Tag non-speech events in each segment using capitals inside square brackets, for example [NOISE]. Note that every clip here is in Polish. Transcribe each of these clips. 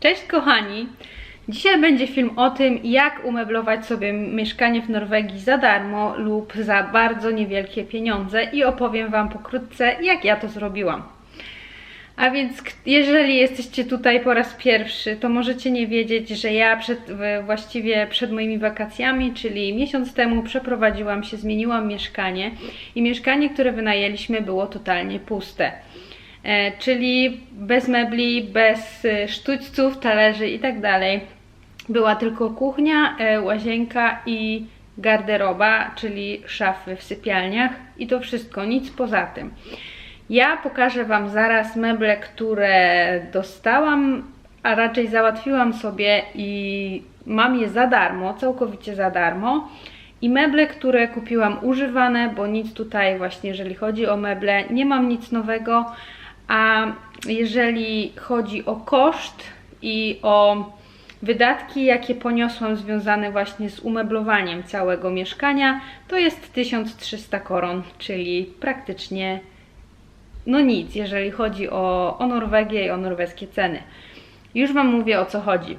Cześć kochani! Dzisiaj będzie film o tym, jak umeblować sobie mieszkanie w Norwegii za darmo lub za bardzo niewielkie pieniądze i opowiem Wam pokrótce, jak ja to zrobiłam. A więc jeżeli jesteście tutaj po raz pierwszy, to możecie nie wiedzieć, że ja przed, właściwie przed moimi wakacjami, czyli miesiąc temu przeprowadziłam się, zmieniłam mieszkanie i mieszkanie, które wynajęliśmy było totalnie puste. E, czyli bez mebli, bez e, sztućców, talerzy i tak. Była tylko kuchnia, e, łazienka i garderoba, czyli szafy w sypialniach i to wszystko, nic poza tym. Ja pokażę Wam zaraz meble, które dostałam, a raczej załatwiłam sobie i mam je za darmo, całkowicie za darmo. I meble, które kupiłam używane, bo nic tutaj właśnie, jeżeli chodzi o meble, nie mam nic nowego, a jeżeli chodzi o koszt i o wydatki, jakie poniosłam związane właśnie z umeblowaniem całego mieszkania, to jest 1300 koron, czyli praktycznie no nic, jeżeli chodzi o, o Norwegię i o norweskie ceny. Już Wam mówię o co chodzi.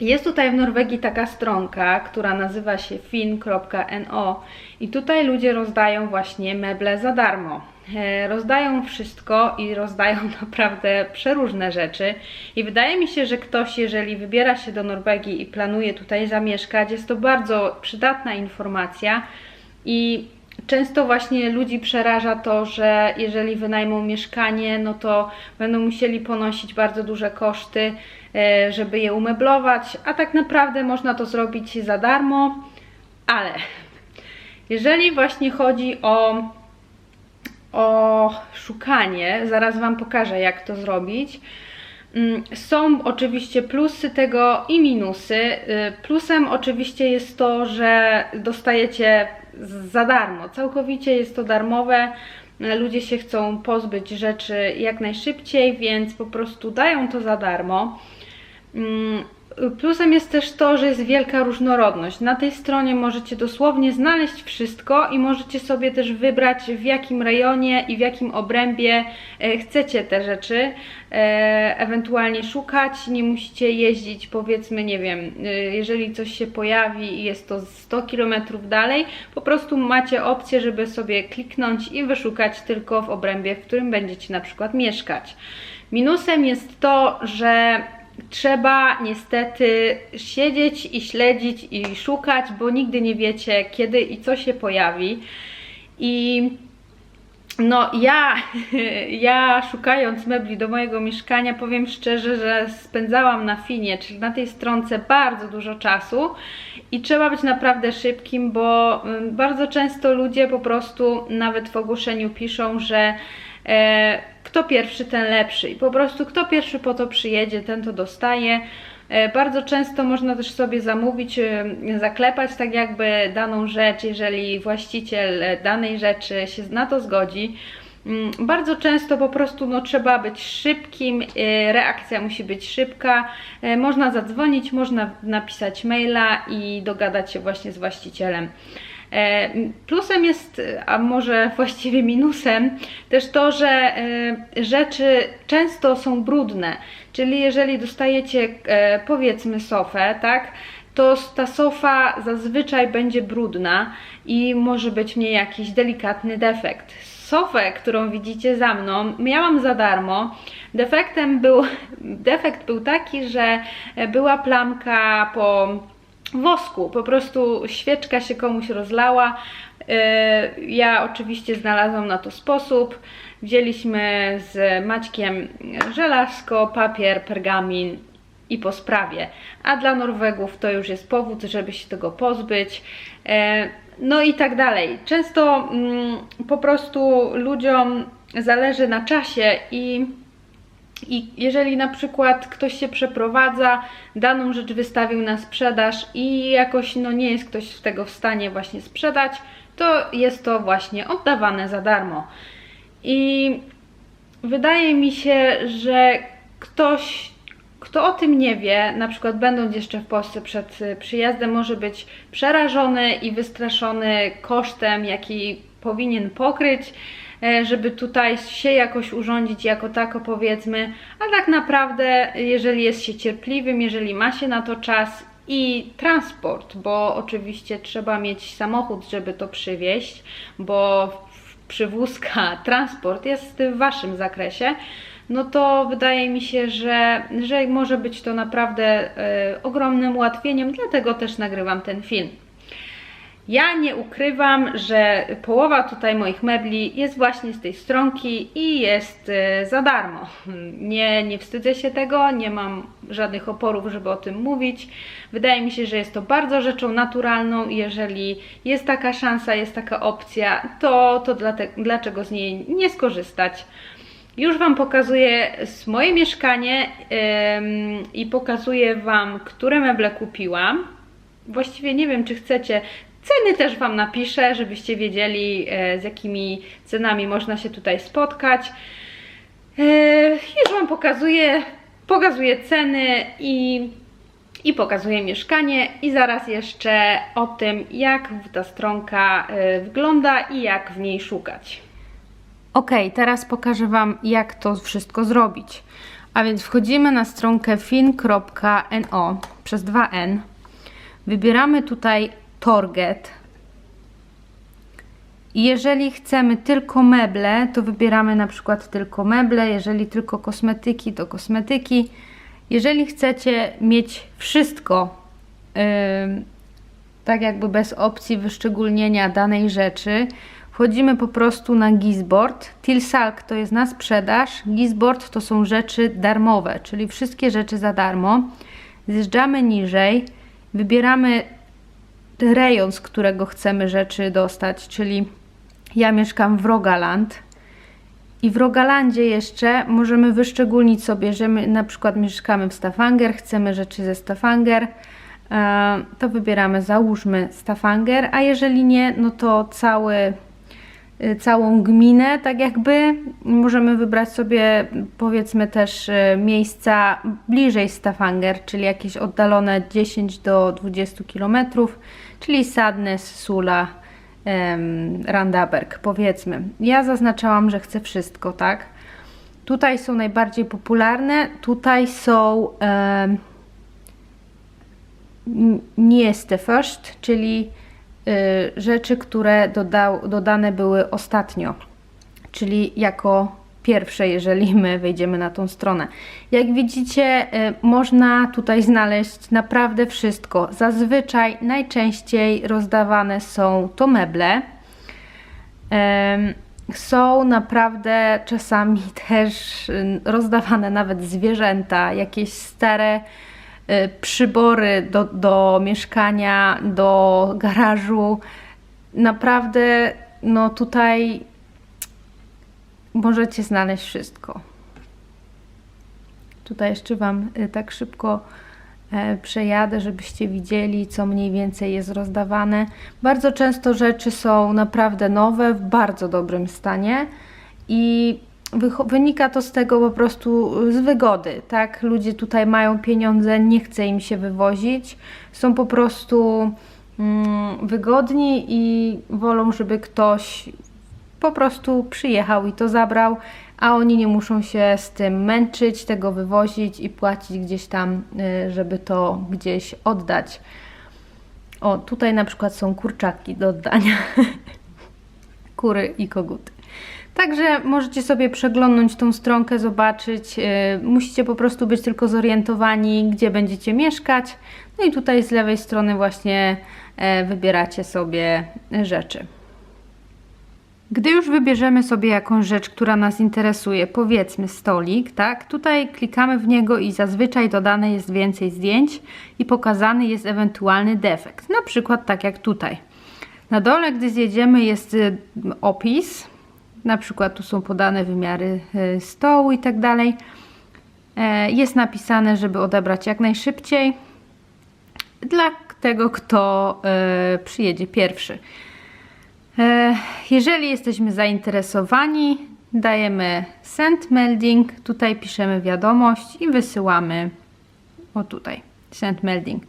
Jest tutaj w Norwegii taka stronka, która nazywa się fin.no i tutaj ludzie rozdają właśnie meble za darmo. E, Rozdają wszystko i rozdają [LAUGHS] naprawdę przeróżne rzeczy. I wydaje mi się, że ktoś, jeżeli wybiera się do Norwegii i planuje tutaj zamieszkać, jest to bardzo przydatna informacja. I Często właśnie ludzi przeraża to, że jeżeli wynajmą mieszkanie, no to będą musieli ponosić bardzo duże koszty, e, żeby je umeblować, a tak naprawdę można to zrobić za darmo, ale jeżeli właśnie chodzi o, o szukanie, zaraz Wam pokażę jak to zrobić. Mm, Są oczywiście plusy tego i minusy. Y, Plusem oczywiście jest to, że dostajecie za darmo, całkowicie jest to darmowe. Ludzie się chcą pozbyć rzeczy jak najszybciej, więc po prostu dają to za darmo. Plusem jest też to, że jest wielka różnorodność. Na tej stronie możecie dosłownie znaleźć wszystko i możecie sobie też wybrać w jakim rejonie i w jakim obrębie e, chcecie te rzeczy e, ewentualnie szukać. Nie musicie jeździć powiedzmy, nie wiem, e, jeżeli coś się pojawi i jest to 100 km dalej, po prostu macie opcję, żeby sobie kliknąć i wyszukać tylko w obrębie, w którym będziecie na przykład mieszkać. Minusem jest to, że trzeba niestety siedzieć i śledzić i szukać, bo nigdy nie wiecie kiedy i co się pojawi. I no ja, [LAUGHS] ja szukając mebli do mojego mieszkania, powiem szczerze, że spędzałam na Finie, czyli na tej stronce bardzo dużo czasu i trzeba być naprawdę szybkim, bo mm, bardzo często ludzie po prostu nawet w ogłoszeniu piszą, że e, kto pierwszy, ten lepszy i po prostu kto pierwszy po to przyjedzie, ten to dostaje. E, Bardzo często można też sobie zamówić, e, zaklepać tak jakby daną rzecz, jeżeli właściciel e, danej rzeczy się na to zgodzi. Mm, Bardzo często po prostu no, trzeba być szybkim, reakcja musi być szybka. Można zadzwonić, można napisać maila i dogadać się właśnie z właścicielem. E, Plusem jest, a może właściwie minusem, też to, że e, rzeczy często są brudne. Czyli jeżeli dostajecie e, powiedzmy sofę, tak, to ta sofa zazwyczaj będzie brudna i może być w niej jakiś delikatny defekt. Sofę, którą widzicie za mną, miałam za darmo. Defektem był, [LAUGHS] defekt był taki, że była plamka po wosku. Po prostu świeczka się komuś rozlała. Yy, Ja oczywiście znalazłam na to sposób. Wzięliśmy z Maćkiem żelazko, papier, pergamin i po sprawie. A dla Norwegów to już jest powód, żeby się tego pozbyć. Yy, No i tak dalej. Często mm, po prostu ludziom zależy na czasie i i jeżeli na przykład ktoś się przeprowadza, daną rzecz wystawił na sprzedaż i jakoś no nie jest ktoś tego w stanie właśnie sprzedać, to jest to właśnie oddawane za darmo. I wydaje mi się, że ktoś, kto o tym nie wie, na przykład będąc jeszcze w Polsce przed y, przyjazdem, może być przerażony i wystraszony kosztem, jaki powinien pokryć żeby tutaj się jakoś urządzić jako tako powiedzmy, a tak naprawdę jeżeli jest się cierpliwym, jeżeli ma się na to czas i transport, bo oczywiście trzeba mieć samochód, żeby to przywieźć, bo przywózka, [LAUGHS] transport jest w Waszym zakresie, no to wydaje mi się, że, że może być to naprawdę e, ogromnym ułatwieniem, dlatego też nagrywam ten film. Ja nie ukrywam, że połowa tutaj moich mebli jest właśnie z tej stronki i jest e, za darmo. Nie, nie wstydzę się tego, nie mam żadnych oporów, żeby o tym mówić. Wydaje mi się, że jest to bardzo rzeczą naturalną i jeżeli jest taka szansa, jest taka opcja, to, to dlaczego z niej nie skorzystać? Już Wam pokazuję moje mieszkanie ym, i pokazuję Wam, które meble kupiłam. Właściwie nie wiem, czy chcecie. Ceny też Wam napiszę, żebyście wiedzieli, e, z jakimi cenami można się tutaj spotkać. E, już Wam pokazuję, pokazuję ceny i, i pokazuję mieszkanie i zaraz jeszcze o tym, jak ta stronka e, wygląda i jak w niej szukać. Ok, teraz pokażę Wam, jak to wszystko zrobić. A więc wchodzimy na stronkę fin.no przez 2n. Wybieramy tutaj Target. I jeżeli chcemy tylko meble, to wybieramy na przykład tylko meble. Jeżeli tylko kosmetyki, to kosmetyki. Jeżeli chcecie mieć wszystko, yy, tak jakby bez opcji wyszczególnienia danej rzeczy, Wchodzimy po prostu na Gizboard. Tilsalk to jest na sprzedaż, Gizboard to są rzeczy darmowe, czyli wszystkie rzeczy za darmo. Zjeżdżamy niżej, wybieramy rejon, z którego chcemy rzeczy dostać, czyli ja mieszkam w Rogaland. I w Rogalandzie jeszcze możemy wyszczególnić sobie, że my na przykład mieszkamy w Stavanger, chcemy rzeczy ze Stavanger, e, to wybieramy załóżmy Stavanger, a jeżeli nie, no to cały Y, całą gminę, tak jakby. Możemy wybrać sobie powiedzmy też y, miejsca bliżej Stavanger, czyli jakieś oddalone 10 do 20 km, czyli Sadnes, Sula, um, Randaberg powiedzmy. Ja zaznaczałam, że chcę wszystko, tak? Tutaj są najbardziej popularne, tutaj są um, nie jest first, czyli Y, rzeczy, które dodał, dodane były ostatnio, czyli jako pierwsze, jeżeli [LAUGHS] my wejdziemy na tą stronę. Jak widzicie, y, można tutaj znaleźć naprawdę wszystko. Zazwyczaj najczęściej rozdawane są to meble. Są naprawdę czasami [LAUGHS] też y, rozdawane nawet zwierzęta, jakieś stare Y, przybory do, do mieszkania, do garażu. Naprawdę, no tutaj możecie znaleźć wszystko. Tutaj jeszcze Wam y, tak szybko e, przejadę, żebyście widzieli, co mniej więcej jest rozdawane. Bardzo często rzeczy są naprawdę nowe, w bardzo dobrym stanie i wynika to z tego po prostu z wygody, tak? Ludzie tutaj mają pieniądze, nie chce im się wywozić, są po prostu mm, wygodni i wolą, żeby ktoś po prostu przyjechał i to zabrał, a oni nie muszą się z tym męczyć, tego wywozić i płacić gdzieś tam, y, żeby to gdzieś oddać. O, tutaj na przykład są kurczaki do oddania. [LAUGHS] Kury i koguty. Także możecie sobie przeglądnąć tą stronkę, zobaczyć. Y, musicie po prostu być tylko zorientowani, gdzie będziecie mieszkać. No i tutaj z lewej strony właśnie e, wybieracie sobie rzeczy. Gdy już wybierzemy sobie jakąś rzecz, która nas interesuje, powiedzmy stolik, tak? Tutaj klikamy w niego i zazwyczaj dodane jest więcej zdjęć i pokazany jest ewentualny defekt. Na przykład tak jak tutaj. Na dole, gdy zjedziemy, jest y, opis, na przykład tu są podane wymiary e, stołu i tak dalej. E, jest napisane, żeby odebrać jak najszybciej dla tego, kto e, przyjedzie pierwszy. Jeżeli jesteśmy zainteresowani, dajemy send melding, tutaj piszemy wiadomość i wysyłamy o tutaj send melding.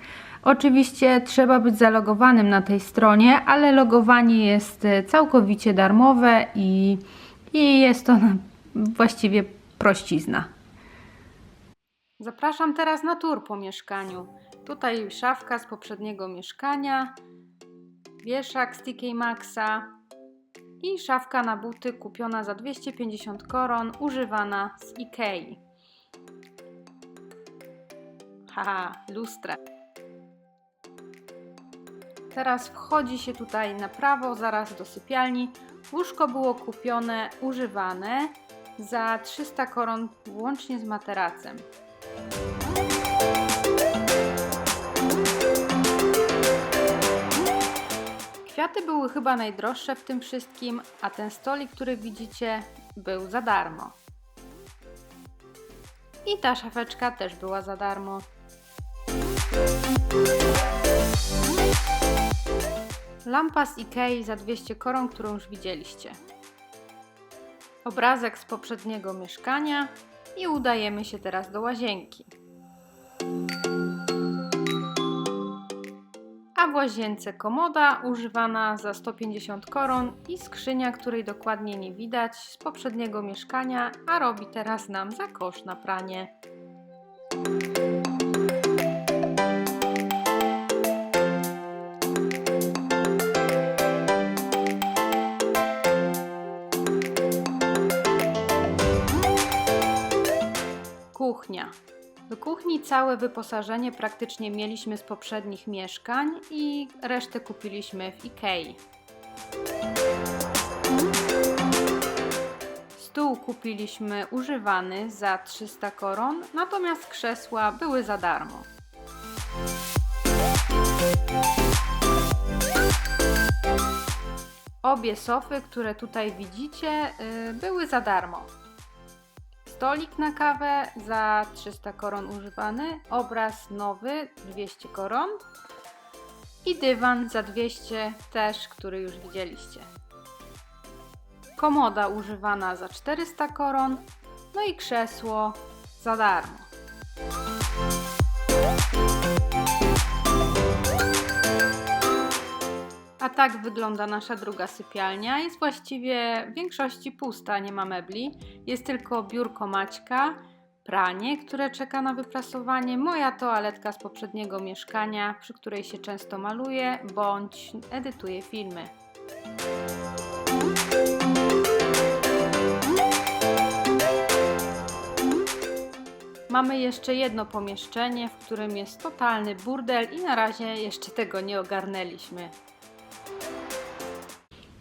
Oczywiście trzeba być zalogowanym na tej stronie, ale logowanie jest e, całkowicie darmowe i, i jest to właściwie prościzna. Zapraszam teraz na tur po mieszkaniu. Tutaj szafka z poprzedniego mieszkania, wieszak z TK Maxa i szafka na buty kupiona za 250 koron, używana z Ikei. Haha, lustra. Teraz wchodzi się tutaj na prawo, zaraz do sypialni. Łóżko było kupione, używane za 300 koron łącznie z materacem. Kwiaty były chyba najdroższe w tym wszystkim, a ten stolik, który widzicie, był za darmo. I ta szafeczka też była za darmo. Lampa z Ikei za 200 koron, którą już widzieliście. Obrazek z poprzedniego mieszkania i udajemy się teraz do łazienki. A w łazience komoda używana za 150 koron i skrzynia, której dokładnie nie widać z poprzedniego mieszkania, a robi teraz nam za kosz na pranie. Kuchnia. Do kuchni całe wyposażenie praktycznie mieliśmy z poprzednich mieszkań i resztę kupiliśmy w Ikei. Stół kupiliśmy używany za 300 koron, natomiast krzesła były za darmo. Obie sofy, które tutaj widzicie, y, były za darmo. Stolik na kawę za 300 koron używany, obraz nowy 200 koron i dywan za 200 też, który już widzieliście. Komoda używana za 400 koron, no i krzesło za darmo. Tak wygląda nasza druga sypialnia. Jest właściwie w większości pusta, nie ma mebli. Jest tylko biurko Maćka, pranie, które czeka na wyprasowanie, moja toaletka z poprzedniego mieszkania, przy której się często maluję bądź edytuję filmy. Mamy jeszcze jedno pomieszczenie, w którym jest totalny burdel i na razie jeszcze tego nie ogarnęliśmy.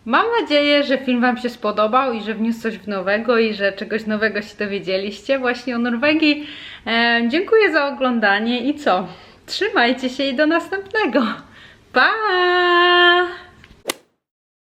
Mam nadzieję, że film Wam się spodobał i że wniósł coś nowego i że czegoś nowego się dowiedzieliście właśnie o Norwegii. E, dziękuję za oglądanie i co? Trzymajcie się i do następnego. Pa!